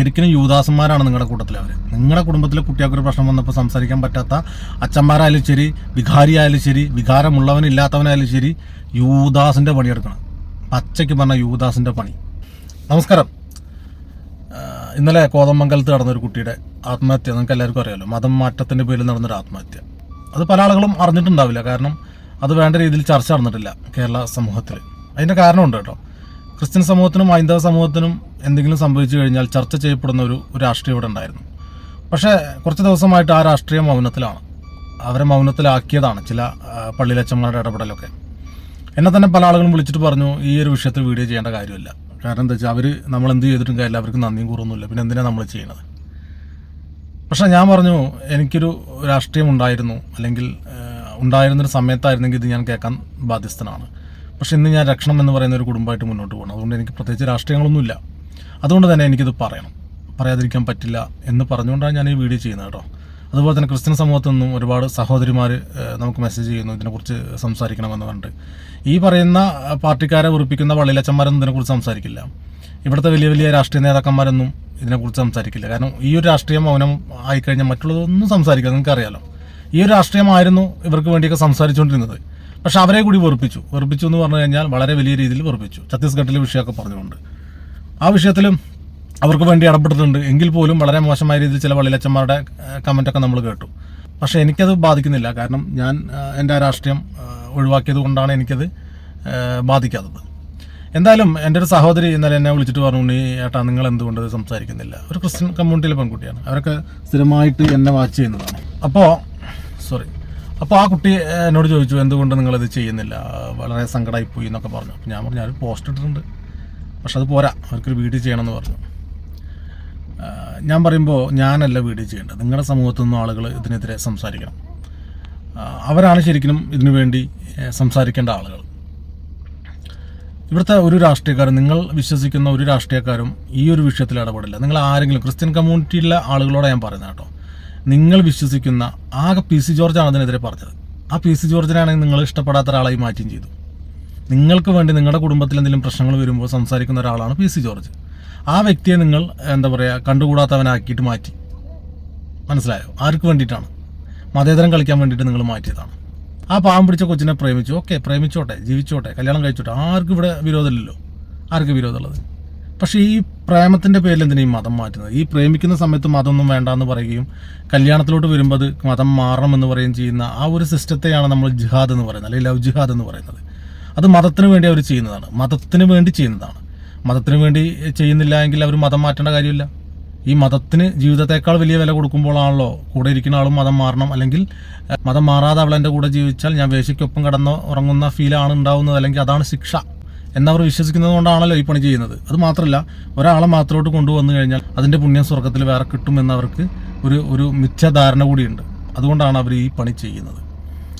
ശരിക്കും യൂദാസന്മാരാണ് നിങ്ങളുടെ കൂട്ടത്തിൽ അവർ നിങ്ങളുടെ കുടുംബത്തിലെ കുട്ടികൾക്കൊരു പ്രശ്നം വന്നപ്പോൾ സംസാരിക്കാൻ പറ്റാത്ത അച്ഛന്മാരായാലും ശരി വികാരിയായാലും ശരി വികാരമുള്ളവനില്ലാത്തവനായാലും ശരി യൂദാസിന്റെ പണിയെടുക്കണം. പച്ചയ്ക്ക് പറഞ്ഞ യൂദാസിന്റെ പണി. നമസ്കാരം. ഇന്നലെ കോതമംഗലത്ത് നടന്നൊരു കുട്ടിയുടെ ആത്മഹത്യ നിങ്ങൾക്ക് എല്ലാവർക്കും അറിയാമല്ലോ മതം മാറ്റത്തിന്റെ പേരിൽ നടന്നൊരു ആത്മഹത്യ. അത് പല ആളുകളും അറിഞ്ഞിട്ടുണ്ടാവില്ല കാരണം അത് വേണ്ട രീതിയിൽ ചർച്ച നടന്നിട്ടില്ല കേരള സമൂഹത്തിൽ അതിന്റെ കാരണമുണ്ട് കേട്ടോ. ക്രിസ്ത്യൻ സമൂഹത്തിനും ഹൈന്ദവ സമൂഹത്തിനും എന്തെങ്കിലും സംഭവിച്ചു കഴിഞ്ഞാൽ ചർച്ച ചെയ്യപ്പെടുന്ന ഒരു രാഷ്ട്രീയം ഇവിടെ ഉണ്ടായിരുന്നു. പക്ഷേ കുറച്ച് ദിവസമായിട്ട് ആ രാഷ്ട്രീയം മൗനത്തിലാണ്. അവരെ മൗനത്തിലാക്കിയതാണ് ചില പള്ളിയിലച്ചന്മാരുടെ ഇടപെടലൊക്കെ. എന്നെ തന്നെ പല ആളുകളും വിളിച്ചിട്ട് പറഞ്ഞു ഈ ഒരു വിഷയത്തിൽ വീഡിയോ ചെയ്യേണ്ട കാര്യമില്ല. കാരണം എന്താ വെച്ചാൽ അവർ നമ്മൾ എന്ത് ചെയ്തിട്ടും കാര്യമില്ല. അവർക്ക് നന്ദിയും കൂറൊന്നുമില്ല. പിന്നെ എന്തിനാണ് നമ്മൾ ചെയ്യുന്നത് പക്ഷെ ഞാൻ പറഞ്ഞു എനിക്കൊരു രാഷ്ട്രീയം ഉണ്ടായിരുന്നു. അല്ലെങ്കിൽ ഉണ്ടായിരുന്നൊരു സമയത്തായിരുന്നെങ്കിൽ ഇത് ഞാൻ കേൾക്കാൻ ബാധ്യസ്ഥനാണ്. പക്ഷെ ഇന്ന് ഞാൻ രക്ഷണം എന്ന് പറയുന്ന ഒരു കുടുംബമായിട്ട് മുന്നോട്ട് പോകണം. അതുകൊണ്ട് എനിക്ക് പ്രത്യേകിച്ച് രാഷ്ട്രീയങ്ങളൊന്നുമില്ല. അതുകൊണ്ട് തന്നെ എനിക്കിത് പറയണം. പറയാതിരിക്കാൻ പറ്റില്ല എന്ന് പറഞ്ഞുകൊണ്ടാണ് ഞാൻ ഈ വീഡിയോ ചെയ്യുന്നത് കേട്ടോ. അതുപോലെ തന്നെ ക്രിസ്ത്യൻ സമൂഹത്തിൽ നിന്നും ഒരുപാട് സഹോദരിമാർ നമുക്ക് മെസ്സേജ് ചെയ്യുന്നു ഇതിനെക്കുറിച്ച് സംസാരിക്കണമെന്ന് പറഞ്ഞിട്ട്. ഈ പറയുന്ന പാർട്ടിക്കാരെ ഉറപ്പിക്കുന്ന വള്ളിയിലച്ചന്മാരൊന്നും ഇതിനെക്കുറിച്ച് സംസാരിക്കില്ല. ഇവിടുത്തെ വലിയ വലിയ രാഷ്ട്രീയ നേതാക്കന്മാരൊന്നും ഇതിനെക്കുറിച്ച് സംസാരിക്കില്ല. കാരണം ഈ ഒരു രാഷ്ട്രീയം മൗനം ആയിക്കഴിഞ്ഞാൽ മറ്റുള്ളതൊന്നും സംസാരിക്കുക നിങ്ങൾക്കറിയാലോ. ഈ ഒരു രാഷ്ട്രീയമായിരുന്നു ഇവർക്ക് വേണ്ടിയൊക്കെ സംസാരിച്ചുകൊണ്ടിരുന്നത്. പക്ഷെ അവരെ കൂടി വെറുപ്പിച്ചു. വെറുപ്പിച്ചു എന്ന് പറഞ്ഞു കഴിഞ്ഞാൽ വളരെ വലിയ രീതിയിൽ വെറുപ്പിച്ചു. ഛത്തീസ്ഗഡിലെ വിഷയമൊക്കെ പറഞ്ഞുകൊണ്ട്. ആ വിഷയത്തിലും അവർക്ക് വേണ്ടി ഇടപെട്ടിട്ടുണ്ട്. എങ്കിൽ പോലും വളരെ മോശമായ രീതിയിൽ ചില വള്ളിലച്ചന്മാരുടെ കമന്റൊക്കെ നമ്മൾ കേട്ടു. പക്ഷേ എനിക്കത് ബാധിക്കുന്നില്ല. കാരണം ഞാൻ എന്റെ രാഷ്ട്രീയം ഒഴിവാക്കിയത് കൊണ്ടാണ് എനിക്കത് ബാധിക്കാത്തത്. എന്തായാലും എന്റെ ഒരു സഹോദരി ഇന്നലെ എന്നെ വിളിച്ചിട്ട് പറഞ്ഞു നീ ഏട്ടാ നിങ്ങൾ എന്തുകൊണ്ട് സംസാരിക്കുന്നില്ല? ഒരു ക്രിസ്ത്യൻ കമ്മ്യൂണിറ്റിയിലെ പെൺകുട്ടിയാണ്. അവരൊക്കെ സ്ഥിരമായിട്ട് എന്നെ വാച്ച് ചെയ്യുന്നതാണ്. അപ്പോൾ സോറി അപ്പോൾ ആ കുട്ടി എന്നോട് ചോദിച്ചു എന്തുകൊണ്ട് നിങ്ങളിത് ചെയ്യുന്നില്ല? വളരെ സങ്കടമായി പോയി എന്നൊക്കെ പറഞ്ഞു. അപ്പോൾ ഞാൻ പറഞ്ഞു ഞാൻ പോസ്റ്റ് ഇട്ടിട്ടുണ്ട്. പക്ഷെ അത് പോരാ. അവർക്കൊരു വീഡിയോ ചെയ്യണമെന്ന് പറഞ്ഞു. ഞാൻ പറയുമ്പോൾ ഞാനല്ല വീഡിയോ ചെയ്യേണ്ടത്. നിങ്ങളുടെ സമൂഹത്തു നിന്നും ആളുകൾ ഇതിനെതിരെ സംസാരിക്കണം. അവരാണ് ശരിക്കും ഇതിനു വേണ്ടി സംസാരിക്കേണ്ട ആളുകൾ. ഇവിടുത്തെ ഒരു രാഷ്ട്രീയക്കാരും നിങ്ങൾ വിശ്വസിക്കുന്ന ഒരു രാഷ്ട്രീയക്കാരും ഈ ഒരു വിഷയത്തിൽ ഇടപെടില്ല. നിങ്ങൾ ആരെങ്കിലും ക്രിസ്ത്യൻ കമ്മ്യൂണിറ്റിയിലെ ആളുകളോട് ഞാൻ പറയുന്നത് കേട്ടോ. നിങ്ങൾ വിശ്വസിക്കുന്ന ആ പി സി ജോർജാണ് അതിനെതിരെ പറഞ്ഞത്. ആ പി സി ജോർജിനാണെങ്കിൽ നിങ്ങൾ ഇഷ്ടപ്പെടാത്ത ഒരാളായി മാറ്റുകയും ചെയ്തു. നിങ്ങൾക്ക് വേണ്ടി നിങ്ങളുടെ കുടുംബത്തിൽ എന്തെങ്കിലും പ്രശ്നങ്ങൾ വരുമ്പോൾ സംസാരിക്കുന്ന ഒരാളാണ് പി സി ജോർജ്. ആ വ്യക്തിയെ നിങ്ങൾ എന്താ പറയുക കണ്ടുകൂടാത്തവനാക്കിയിട്ട് മാറ്റി. മനസ്സിലായോ? ആർക്ക് വേണ്ടിയിട്ടാണ്? മതേതരം കളിക്കാൻ വേണ്ടിയിട്ട് നിങ്ങൾ മാറ്റിയതാണ്. ആ പാവം പിടിച്ച കൊച്ചിനെ പ്രേമിച്ചു. ഓക്കെ പ്രേമിച്ചോട്ടെ ജീവിച്ചോട്ടെ കല്യാണം കഴിച്ചോട്ടെ. ആർക്കും ഇവിടെ വിരോധമില്ലല്ലോ. ആർക്ക് വിരോധമുള്ളത്? പക്ഷേ ഈ പ്രേമത്തിന്റെ പേരിൽ എന്തിനാ ഈ മതം മാറ്റുന്നത്? ഈ പ്രേമിക്കുന്ന സമയത്ത് മതമൊന്നും വേണ്ട എന്ന് പറയുകയും കല്യാണത്തിലോട്ട് വരുമ്പോൾ അത് മതം മാറണം എന്ന് പറയുകയും ചെയ്യുന്ന ആ ഒരു സിസ്റ്റത്തെയാണ് നമ്മൾ ജിഹാദ് എന്ന് പറയുന്നത് അല്ലെങ്കിൽ ലവ് ജിഹാദ് എന്ന് പറയുന്നത്. അത് മതത്തിന് വേണ്ടി അവർ ചെയ്യുന്നതാണ്. മതത്തിന് വേണ്ടി ചെയ്യുന്നതാണ്. മതത്തിന് വേണ്ടി ചെയ്യുന്നില്ല എങ്കിൽ അവർ മതം മാറ്റേണ്ട കാര്യമില്ല. ഈ മതത്തിന് ജീവിതത്തെക്കാൾ വലിയ വില കൊടുക്കുമ്പോഴാണല്ലോ കൂടെ ഇരിക്കുന്ന ആളും മതം മാറണം. അല്ലെങ്കിൽ മതം മാറാതെ അവൾ എന്റെ കൂടെ ജീവിച്ചാൽ ഞാൻ വേശയ്ക്കൊപ്പം കടന്ന് ഉറങ്ങുന്ന ഫീലാണ് ഉണ്ടാവുന്നത്. അല്ലെങ്കിൽ അതാണ് ശിക്ഷ. എന്നവർ വിശ്വസിക്കുന്നത് കൊണ്ടാണല്ലോ ഈ പണി ചെയ്യുന്നത്. അത് മാത്രമല്ല ഒരാളെ മാത്രോട്ട് കൊണ്ടുവന്നു കഴിഞ്ഞാൽ അതിന്റെ പുണ്യം സ്വർഗത്തിൽ വേറെ കിട്ടുമെന്നവർക്ക് ഒരു ഒരു മിഥ്യാധാരണ കൂടിയുണ്ട്. അതുകൊണ്ടാണ് അവർ ഈ പണി ചെയ്യുന്നത്.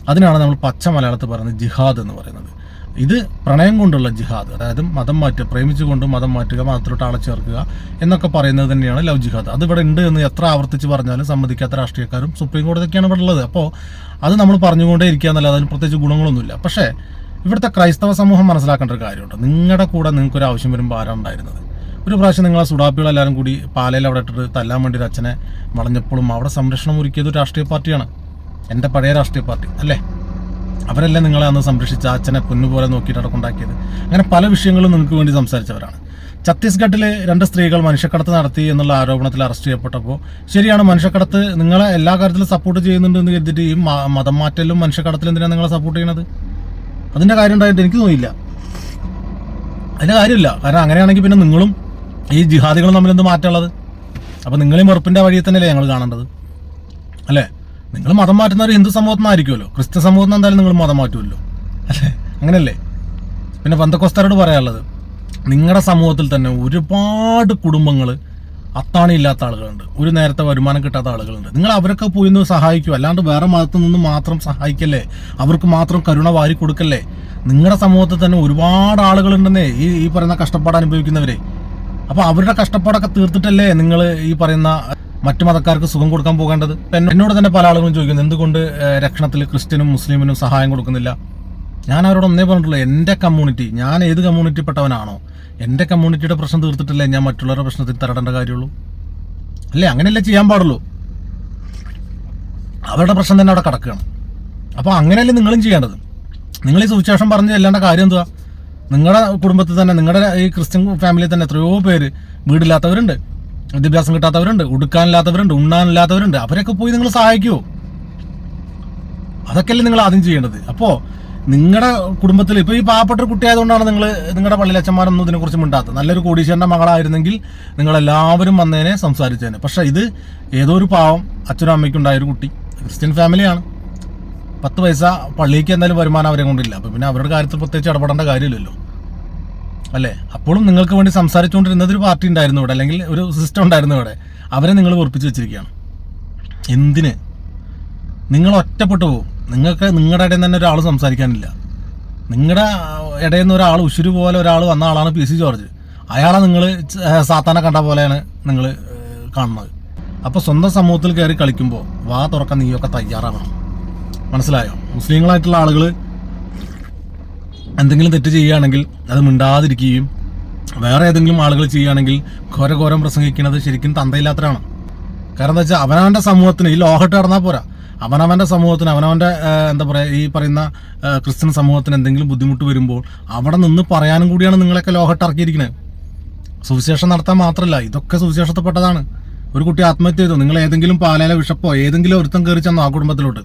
അതിനാണ് നമ്മൾ പച്ച മലയാളത്തിൽ പറയുന്നത് ജിഹാദ് എന്ന് പറയുന്നത്. ഇത് പ്രണയം കൊണ്ടുള്ള ജിഹാദ് അതായത് മതം മാറ്റുക പ്രേമിച്ചുകൊണ്ട് മതം മാറ്റുക മതത്തിലോട്ട് ആളെ ചേർക്കുക എന്നൊക്കെ പറയുന്നത് തന്നെയാണ് ലവ് ജിഹാദ്. അത് ഇവിടെ ഉണ്ട് എന്ന് എത്ര ആവർത്തിച്ച് പറഞ്ഞാലും സമ്മതിക്കാത്ത രാഷ്ട്രീയക്കാരും സുപ്രീം കോടതിയൊക്കെയാണ് ഇവിടെ ഉള്ളത്. അപ്പോൾ അത് നമ്മൾ പറഞ്ഞുകൊണ്ടേ ഇരിക്കുക എന്നല്ല അതിന് പ്രത്യേകിച്ച് ഗുണങ്ങളൊന്നുമില്ല. പക്ഷേ ഇവിടുത്തെ ക്രൈസ്തവ സമൂഹം മനസ്സിലാക്കേണ്ട ഒരു കാര്യമുണ്ട്. നിങ്ങളുടെ കൂടെ നിങ്ങൾക്ക് ഒരു ആവശ്യം വരുമ്പോൾ ആരാണ് ഉണ്ടായിരുന്നത്? ഒരു പ്രാവശ്യം നിങ്ങളെ സുഡാപ്പികളെല്ലാവരും കൂടി പാലയിൽ അവിടെ ഇട്ടിട്ട് തല്ലാൻ വേണ്ടി ഒരു അച്ഛനെ വളഞ്ഞപ്പോഴും അവിടെ സംരക്ഷണം ഒരുക്കിയത് ഒരു രാഷ്ട്രീയ പാർട്ടിയാണ്. എന്റെ പഴയ രാഷ്ട്രീയ പാർട്ടി അല്ലേ? അവരെല്ലാം നിങ്ങളെ അന്ന് സംരക്ഷിച്ച അച്ഛനെ പൊന്നുപോലെ നോക്കിയിട്ട് അടക്കുണ്ടാക്കിയത് കൊണ്ടാക്കിയത് അങ്ങനെ പല വിഷയങ്ങളും നിങ്ങൾക്ക് വേണ്ടി സംസാരിച്ചവരാണ്. ഛത്തീസ്ഗഡിലെ രണ്ട് സ്ത്രീകൾ മനുഷ്യക്കടത്ത് നടത്തി എന്നുള്ള ആരോപണത്തിൽ അറസ്റ്റ് ചെയ്യപ്പെട്ടപ്പോൾ ശരിയാണ് മനുഷ്യക്കടത്ത് നിങ്ങളെ എല്ലാ കാര്യത്തിലും സപ്പോർട്ട് ചെയ്യുന്നുണ്ട് എന്ന് കരുതിയിട്ട് ഈ മതം മാറ്റലും മനുഷ്യക്കടത്തിലും എന്തിനാണ് നിങ്ങളെ സപ്പോർട്ട് ചെയ്യണത്? അതിന്റെ കാര്യം ഉണ്ടായിട്ട് എനിക്ക് തോന്നിയില്ല. അതിന്റെ കാര്യമില്ല. കാരണം അങ്ങനെയാണെങ്കിൽ പിന്നെ നിങ്ങളും ഈ ജിഹാദികളും തമ്മിൽ എന്ത് മാറ്റമുള്ളത്? അപ്പം നിങ്ങളീ വെറുപ്പിന്റെ വഴിയിൽ തന്നെയല്ലേ ഞങ്ങൾ കാണേണ്ടത്? അല്ലേ? നിങ്ങൾ മതം മാറ്റുന്ന ഒരു ഹിന്ദു സമൂഹത്തിൽ നിന്നായിരിക്കുമല്ലോ. ക്രിസ്ത്യൻ സമൂഹത്തിൽ എന്തായാലും നിങ്ങൾ മതം മാറ്റുമല്ലോ. അല്ലേ? അങ്ങനെയല്ലേ? പിന്നെ ബന്ധക്കോസ്തരോട് പറയാനുള്ളത് നിങ്ങളുടെ സമൂഹത്തിൽ തന്നെ ഒരുപാട് കുടുംബങ്ങൾ അത്താണി ഇല്ലാത്ത ആളുകളുണ്ട്. ഒരു നേരത്തെ വരുമാനം കിട്ടാത്ത ആളുകളുണ്ട്. നിങ്ങൾ അവരൊക്കെ പോയി ഒന്ന് സഹായിക്കും. അല്ലാണ്ട് വേറെ മതത്തിൽ നിന്ന് മാത്രം സഹായിക്കല്ലേ? അവർക്ക് മാത്രം കരുണ വാരി കൊടുക്കല്ലേ? നിങ്ങളുടെ സമൂഹത്തിൽ തന്നെ ഒരുപാട് ആളുകളുണ്ടെന്നേ ഈ ഈ പറയുന്ന കഷ്ടപ്പാട് അനുഭവിക്കുന്നവരെ. അപ്പൊ അവരുടെ കഷ്ടപ്പാടൊക്കെ തീർത്തിട്ടല്ലേ നിങ്ങൾ ഈ പറയുന്ന മറ്റു മതക്കാർക്ക് സുഖം കൊടുക്കാൻ പോകേണ്ടത്? എന്നോട് തന്നെ പല ആളുകളും ചോദിക്കുന്നു എന്തുകൊണ്ട് രക്ഷണത്തിൽ ക്രിസ്ത്യനും മുസ്ലിമിനും സഹായം കൊടുക്കുന്നില്ല? ഞാൻ അവരോട് ഒന്നേ പറഞ്ഞിട്ടുള്ളൂ എന്റെ കമ്മ്യൂണിറ്റി ഞാൻ ഏത് കമ്മ്യൂണിറ്റി പെട്ടവനാണോ എന്റെ കമ്മ്യൂണിറ്റിയുടെ പ്രശ്നം തീർത്തിട്ടില്ലേ? ഞാൻ മറ്റുള്ളവരുടെ പ്രശ്നത്തിൽ തരടേണ്ട കാര്യമുള്ളൂ. അല്ലേ അങ്ങനെയല്ലേ ചെയ്യാൻ പാടുള്ളൂ? അവരുടെ പ്രശ്നം തന്നെ അവിടെ കിടക്കുകയാണ്. അപ്പോൾ അങ്ങനെയല്ലേ നിങ്ങളും ചെയ്യേണ്ടത്? നിങ്ങൾ ഈ സുവിശേഷം പറഞ്ഞ് ചെല്ലേണ്ട കാര്യം എന്തുവാ? നിങ്ങളുടെ കുടുംബത്തിൽ തന്നെ നിങ്ങളുടെ ഈ ക്രിസ്ത്യൻ ഫാമിലിയിൽ തന്നെ എത്രയോ പേര് വീടില്ലാത്തവരുണ്ട് വിദ്യാഭ്യാസം കിട്ടാത്തവരുണ്ട് ഉടുക്കാനില്ലാത്തവരുണ്ട് ഉണ്ണാനില്ലാത്തവരുണ്ട്. അവരൊക്കെ പോയി നിങ്ങൾ സഹായിക്കുമോ അതൊക്കെയല്ലേ നിങ്ങൾ ആദ്യം ചെയ്യേണ്ടത്? അപ്പോൾ നിങ്ങളുടെ കുടുംബത്തിൽ ഇപ്പോൾ ഈ പാവപ്പെട്ട കുട്ടിയായതുകൊണ്ടാണ് നിങ്ങൾ നിങ്ങളുടെ പള്ളിയിലച്ചന്മാരൊന്നും ഇതിനെക്കുറിച്ച് മിണ്ടാത്തത്. നല്ലൊരു കോടീശ്വരന്റെ മകളായിരുന്നെങ്കിൽ നിങ്ങളെല്ലാവരും വന്നേനെ സംസാരിച്ചേനെ. പക്ഷെ ഇത് ഏതോ ഒരു പാവം അച്ഛനും അമ്മയ്ക്കുണ്ടായൊരു കുട്ടി. ക്രിസ്ത്യൻ ഫാമിലിയാണ് പത്ത് പൈസ പള്ളിക്ക് എന്തായാലും വരുമാനം അവരെ കൊണ്ടില്ല. അപ്പോൾ പിന്നെ അവരുടെ കാര്യത്തിൽ പ്രത്യേകിച്ച് ഇടപെടേണ്ട കാര്യമില്ലല്ലോ. അല്ലേ? അപ്പോഴും നിങ്ങൾക്ക് വേണ്ടി സംസാരിച്ചുകൊണ്ടിരുന്നത് ഒരു പാർട്ടി ഉണ്ടായിരുന്നു ഇവിടെ അല്ലെങ്കിൽ ഒരു സിസ്റ്റം ഉണ്ടായിരുന്നു ഇവിടെ. അവരെ നിങ്ങൾ ഉറപ്പിച്ച് വെച്ചിരിക്കുകയാണ്. എന്തിന്? നിങ്ങൾ ഒറ്റപ്പെട്ടു പോകും. നിങ്ങൾക്ക് നിങ്ങളുടെ ഇടയിൽ തന്നെ ഒരാൾ സംസാരിക്കാനില്ല. നിങ്ങളുടെ ഇടയിൽ നിന്ന് ഒരാൾ ഉശുരു പോലെ ഒരാൾ വന്ന ആളാണ് പി സി ജോർജ്. അയാളെ നിങ്ങൾ സാത്താനെ കണ്ട പോലെയാണ് നിങ്ങൾ കാണുന്നത്. അപ്പോൾ സ്വന്തം സമൂഹത്തിൽ കയറി കളിക്കുമ്പോൾ വാ തുറക്കാൻ നീയൊക്കെ തയ്യാറാവണം. മനസ്സിലായോ? മുസ്ലിങ്ങളായിട്ടുള്ള ആളുകൾ എന്തെങ്കിലും തെറ്റ് ചെയ്യുകയാണെങ്കിൽ അത് മിണ്ടാതിരിക്കുകയും വേറെ ഏതെങ്കിലും ആളുകൾ ചെയ്യുകയാണെങ്കിൽ ഘോര ഘോരം പ്രസംഗിക്കുന്നത് ശരിക്കും തന്തയില്ലാത്തതാണ് കാരണം എന്താ വെച്ചാൽ അവനവന്റെ സമൂഹത്തിന് ഈ ലോഹട്ട് കടന്നാൽ പോരാ. അവനവന്റെ സമൂഹത്തിന് അവനവന്റെ എന്താ പറയുക ഈ പറയുന്ന ക്രിസ്ത്യൻ സമൂഹത്തിന് എന്തെങ്കിലും ബുദ്ധിമുട്ട് വരുമ്പോൾ അവിടെ നിന്ന് പറയാനും കൂടിയാണ് നിങ്ങളൊക്കെ ലോഹട്ട് ഇറക്കിയിരിക്കുന്നത് സുവിശേഷം നടത്താൻ മാത്രമല്ല ഇതൊക്കെ സുവിശേഷത്തിൽപ്പെട്ടതാണ്. ഒരു കുട്ടി ആത്മഹത്യ ചെയ്തു. നിങ്ങൾ ഏതെങ്കിലും പാലയിലെ വിഷപ്പോ ഏതെങ്കിലും ഒരുത്തം കയറി ചെന്നോ ആ കുടുംബത്തിലോട്ട്?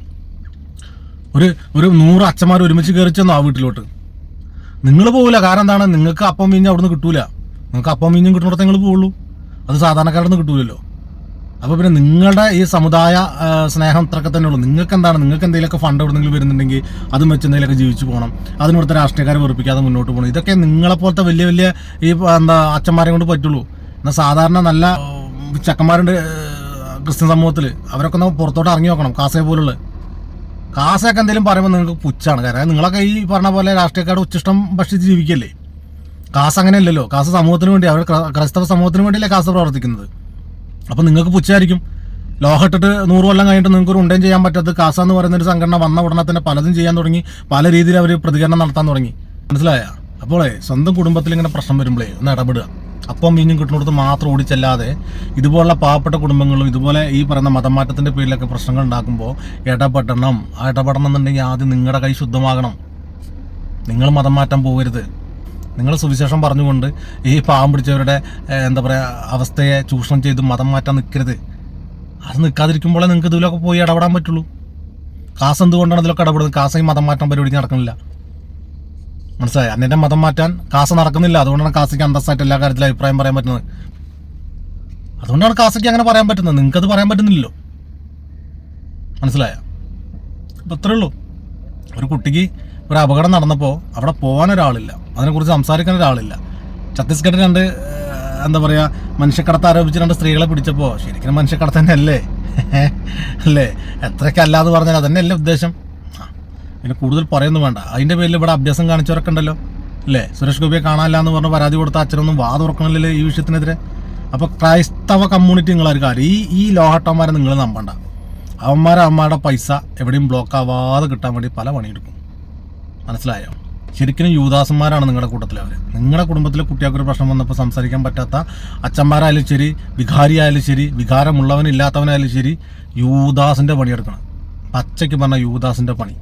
ഒരു ഒരു നൂറ് അച്ഛന്മാർ ഒരുമിച്ച് കയറി ചെന്നോ ആ വീട്ടിലോട്ട്? നിങ്ങൾ പോകില്ല കാരണം എന്താണ്? നിങ്ങൾക്ക് അപ്പം മീഞ്ഞ് അവിടുന്ന് കിട്ടൂല. നിങ്ങൾക്ക് അപ്പം മീഞ്ഞും കിട്ടുന്നിടത്ത് നിങ്ങൾ പോവുള്ളൂ. അത് സാധാരണക്കാരുടെ നിന്ന് കിട്ടൂലല്ലോ. അപ്പോൾ പിന്നെ നിങ്ങളുടെ ഈ സമുദായ സ്നേഹം ഇത്രയൊക്കെ തന്നെ ഉള്ളൂ. നിങ്ങൾക്ക് എന്താണ് നിങ്ങൾക്ക് എന്തെങ്കിലുമൊക്കെ ഫണ്ട് എവിടെന്നെങ്കിലും വരുന്നുണ്ടെങ്കിൽ അതും വെച്ച് എന്തെങ്കിലുമൊക്കെ ജീവിച്ചു പോകണം. അതിനടുത്ത രാഷ്ട്രീയക്കാരെ വെറുപ്പിക്കാതെ മുന്നോട്ട് പോകണം. ഇതൊക്കെ നിങ്ങളെ പോലത്തെ വലിയ വലിയ ഈ എന്താ അച്ഛന്മാരെ കൊണ്ട് പറ്റുള്ളൂ. എന്നാൽ സാധാരണ നല്ല ചക്കന്മാരുണ്ട് ക്രിസ്ത്യൻ സമൂഹത്തിൽ അവരൊക്കെ ഒന്ന് പുറത്തോട്ട് ഇറങ്ങി നോക്കണം കാസയെ പോലുള്ള. കാസയൊക്കെ എന്തെങ്കിലും പറയുമ്പോൾ നിങ്ങൾക്ക് പുച്ഛാണ്. കാരണം നിങ്ങളൊക്കെ ഈ പറഞ്ഞ പോലെ രാഷ്ട്രീയക്കാരുടെ ഉച്ചിഷ്ടം ഭക്ഷിച്ച് ജീവിക്കല്ലേ? കാസ് അങ്ങനെയല്ലല്ലോ. കാസ് സമൂഹത്തിന് വേണ്ടി അവർ ക്ര- ക്രൈസ്തവ സമൂഹത്തിന് വേണ്ടിയല്ലേ കാസ് പ്രവർത്തിക്കുന്നത്? അപ്പം നിങ്ങൾക്ക് പുച്ഛായിരിക്കും ലോഹട്ടിട്ട് നൂറ് കൊല്ലം കഴിഞ്ഞിട്ട് നിങ്ങൾക്ക് ഒരു ഉണ്ടയും ചെയ്യാൻ പറ്റാത്ത കാസ എന്ന് പറയുന്ന ഒരു സംഘടന വന്ന ഉടനെ തന്നെ പലതും ചെയ്യാൻ തുടങ്ങി. പല രീതിയിൽ അവർ പ്രതികരണം നടത്താൻ തുടങ്ങി. മനസ്സിലായ? അപ്പോളേ സ്വന്തം കുടുംബത്തിൽ ഇങ്ങനെ പ്രശ്നം വരുമ്പോഴേ ഒന്ന് ഇടപെടുക. അപ്പം മീനും കിട്ടുന്നിടത്ത് മാത്രം ഓടിച്ചല്ലാതെ ഇതുപോലുള്ള പാവപ്പെട്ട കുടുംബങ്ങളും ഇതുപോലെ ഈ പറയുന്ന മതമാറ്റത്തിന്റെ പേരിലൊക്കെ പ്രശ്നങ്ങൾ ഉണ്ടാക്കുമ്പോൾ ഇടപെടണം. ആ ഇടപെടണം എന്നുണ്ടെങ്കിൽ ആദ്യം നിങ്ങളുടെ കൈ ശുദ്ധമാകണം. നിങ്ങൾ മതം മാറ്റം പോകരുത്. നിങ്ങൾ സുവിശേഷം പറഞ്ഞുകൊണ്ട് ഈ പാവം പിടിച്ചവരുടെ എന്താ പറയുക അവസ്ഥയെ ചൂഷണം ചെയ്ത് മതം മാറ്റാൻ നിൽക്കരുത് അത് നിൽക്കാതിരിക്കുമ്പോഴേ നിങ്ങൾക്ക് ഇതിലൊക്കെ പോയി ഇടപെടാൻ പറ്റുള്ളൂ. കാസ് എന്തുകൊണ്ടാണ് ഇതിലൊക്കെ ഇടപെടുന്നത്? കാസ ഈ മതം മാറ്റാൻ പരിപാടി നടക്കുന്നില്ല. മനസ്സിലായി? അന്നെ മതം മാറ്റാൻ കാസ് നടക്കുന്നില്ല. അതുകൊണ്ടാണ് കാസയ്ക്ക് അന്തസ്സായിട്ട് എല്ലാ കാര്യത്തിലും അഭിപ്രായം പറയാൻ പറ്റുന്നത്. അതുകൊണ്ടാണ് കാസയ്ക്ക് അങ്ങനെ പറയാൻ പറ്റുന്നത്. നിങ്ങൾക്കത് പറയാൻ പറ്റുന്നില്ലല്ലോ. മനസ്സിലായ? അപ്പം അത്രേ ഉള്ളൂ. ഒരു കുട്ടിക്ക് ഒരു അപകടം നടന്നപ്പോൾ അവിടെ പോകാൻ ഒരാളില്ല. അതിനെക്കുറിച്ച് സംസാരിക്കാൻ ഒരാളില്ല. ഛത്തീസ്ഗഡിൽ രണ്ട് എന്താ പറയുക മനുഷ്യക്കടത്ത് ആരോപിച്ച് രണ്ട് സ്ത്രീകളെ പിടിച്ചപ്പോൾ ശരിക്കും മനുഷ്യക്കടത്ത് തന്നെ അല്ലേ? അല്ലേ എത്രയൊക്കെ അല്ലാതെ പറഞ്ഞാൽ അതന്നെ അല്ലേ ഉദ്ദേശം? പിന്നെ കൂടുതൽ പറയുന്നു വേണ്ട. അതിന്റെ പേരിൽ ഇവിടെ അഭ്യാസം കാണിച്ചവരൊക്കെ ഉണ്ടല്ലോ. അല്ലേ? സുരേഷ് ഗോപിയെ കാണാനില്ല എന്ന് പറഞ്ഞ് പരാതി കൊടുത്ത അച്ഛനൊന്നും വാ തുറക്കണില്ലല്ലോ ഈ വിഷയത്തിനെതിരെ. അപ്പോൾ ക്രൈസ്തവ കമ്മ്യൂണിറ്റി നിങ്ങളൊരു കാര്യം ഈ ഈ ലോഹട്ടന്മാരെ നിങ്ങൾ നമ്പണ്ട. അവന്മാരെ അമ്മയുടെ പൈസ എവിടെയും ബ്ലോക്ക് ആവാതെ കിട്ടാൻ വേണ്ടി പല പണിയെടുക്കും. മനസ്സിലായോ? ശരിക്കും യൂദാസന്മാരാണ് നിങ്ങളുടെ കൂട്ടത്തിൽ അവർ നിങ്ങളുടെ കുടുംബത്തിലെ കുട്ടികൾക്ക് ഒരു പ്രശ്നം വന്നപ്പോൾ സംസാരിക്കാൻ പറ്റാത്ത അച്ഛന്മാരായാലും ശരി വികാരിയായാലും ശരി വികാരമുള്ളവനില്ലാത്തവനായാലും ശരി യൂദാസിന്റെ പണിയെടുക്കണം. പച്ചയ്ക്ക് പറഞ്ഞ യൂദാസിന്റെ പണി.